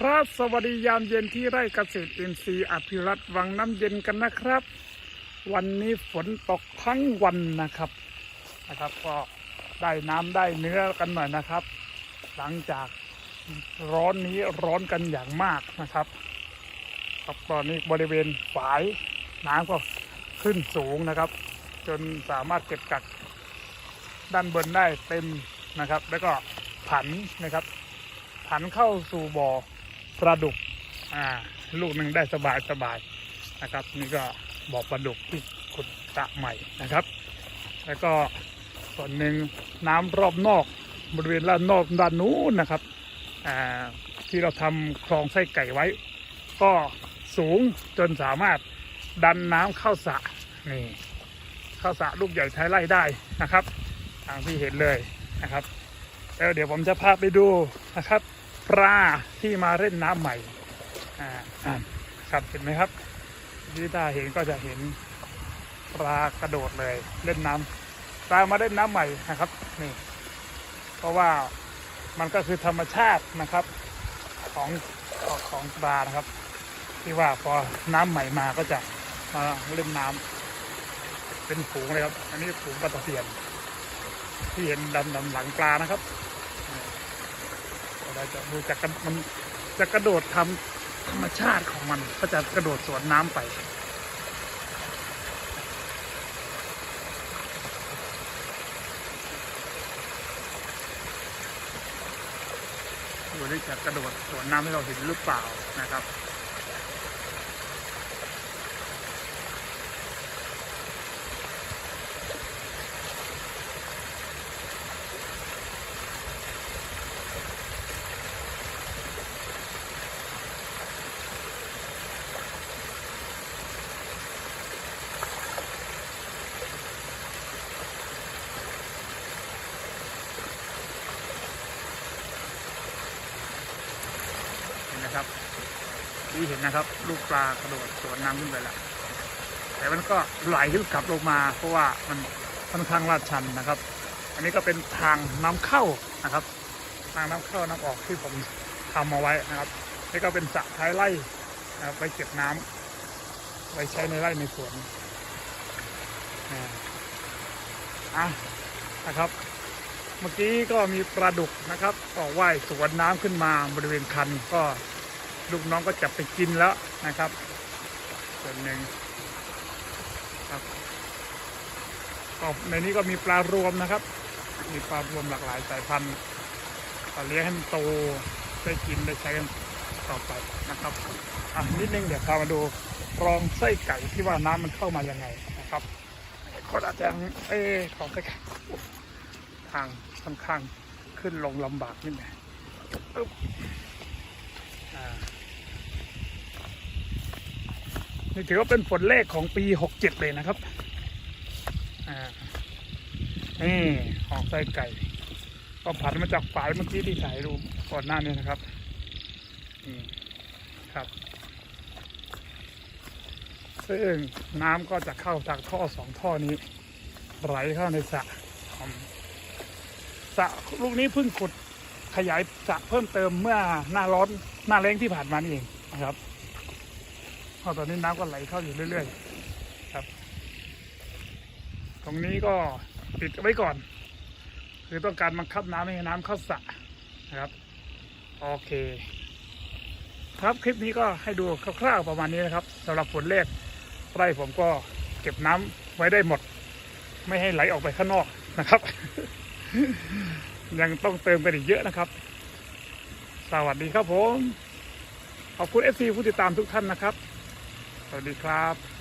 ครับสวัสดียามเย็นที่ไร่เกษตรอินทรีย์อภิรัตน์วังน้ำเย็นกันนะครับ วันนี้ฝนตกทั้งวันนะครับนะครับ ก็ได้น้ำได้เนื้อกันหน่อยนะครับ หลังจากร้อนนี้ร้อนกันอย่างมากนะครับครับตอนนี้บริเวณฝายน้ำก็ขึ้นสูงนะครับ จนสามารถเก็บกักด้านบนได้เต็มนะครับ แล้วก็ผันนะครับ ผันเข้าสู่บ่อ ปลาดุกอ่าลูกหนึ่งได้สบายสบายนะครับ นี่ก็บ่อปลาดุกที่ขุดสระใหม่นะครับ แล้วก็ส่วนหนึ่งน้ำรอบนอกบริเวณด้านนอกด้านนู้นนะครับอ่าที่เราทำคลองไส้ไก่ไว้ ก็สูงจนสามารถดันน้ำเข้าสระนี่เข้าสระลูกใหญ่ท้ายไร่ได้นะครับทางที่เห็นเลยนะครับแล้วเดี๋ยวผมจะพาไปดูนะครับ ปลาที่มาเล่นน้ำใหม่อ่าอ่าครับเห็นไหมครับที่ตาเห็นก็จะเห็นปลากระโดดเลยเล่นน้ำปลามาเล่นน้ำใหม่นะครับนี่ เพราะว่ามันก็คือธรรมชาตินะครับของของของปลานะครับ ที่ว่าพอน้ำใหม่มาก็จะมาเล่นน้ำเป็นฝูงเลยครับ อันนี้ฝูงปลาตะเพียน ที่เห็นดำดำหลังปลานะครับ เราจะดูจากมันจะกระโดดทำธรรมชาติของมันก็จะกระโดดสวนน้ำไปดูได้จะกระโดดสวนน้ำให้เราเห็นหรือเปล่านะครับ นะครับที่เห็นนะครับ ลูกปลากระโดดสวนน้ำขึ้นไปแล้วแต่มันก็ไหลขึ้นกลับลงมา เพราะว่ามันค่อนข้างลาดชันนะครับ อันนี้ก็เป็นทางน้ำเข้านะครับ ทางน้ำเข้าน้ำออกที่ผมทำมาไว้นะครับนี่ก็เป็นสระท้ายไร่นะครับไว้เก็บน้ำไว้ใช้ในไร่ในสวนอะนะครับ เมื่อกี้ก็มีปลาดุกนะครับก็ว่ายสวนน้ำขึ้นมาบริเวณคันก็ ลูกน้องก็จับไปกินแล้วนะครับ ส่วนหนึ่งครับก็ในนี้ก็มีปลารวมนะครับ มีปลารวมหลากหลายสายพันธุ์ก็เลี้ยงให้มันโตได้กินได้ใช้กันต่อไปนะครับอะนิดนึงเดี๋ยวพามาดูรองไส้ไก่ที่ว่าน้ำมันเข้ามายังไงนะครับคนอาจจะเอ๊ะของไส้ไก่ทางค่อนข้างขึ้นลงลำบากนิดหน่อยปึ๊บอ่า นี่ถือว่าเป็นฝนเลขของปีหกเจ็ดเลยนะครับนี่ของไส้ไก่ ก็ผันมาจากฝายเมื่อกี้ที่ถ่ายรูปก่อนหน้านี้นะครับนี่ครับซึ่งน้ำก็จะเข้าจากท่อสองท่อนี้ไหลเข้าในสระสระลูกนี้เพิ่งขุดขยายสระเพิ่มเติมเมื่อหน้าร้อนหน้าแรงที่ผ่านมานี่เองนะครับ พราะตอนนี้น้ำก็ไหลเข้าอยู่เรื่อยๆครับ ตรงนี้ก็ปิดไว้ก่อน คือต้องการบังคับน้ำให้น้ำเข้าสระนะครับ โอเค ครับคลิปนี้ก็ให้ดูคร่าวๆประมาณนี้นะครับสำหรับฝนแรกไร่ผมก็เก็บน้ำไว้ได้หมด ไม่ให้ไหลออกไปข้างนอกนะครับ ยังต้องเติมกันอีกเยอะนะครับ สวัสดีครับผม ขอบคุณเอฟซีผู้ติดตามทุกท่านนะครับ วัสดีครับ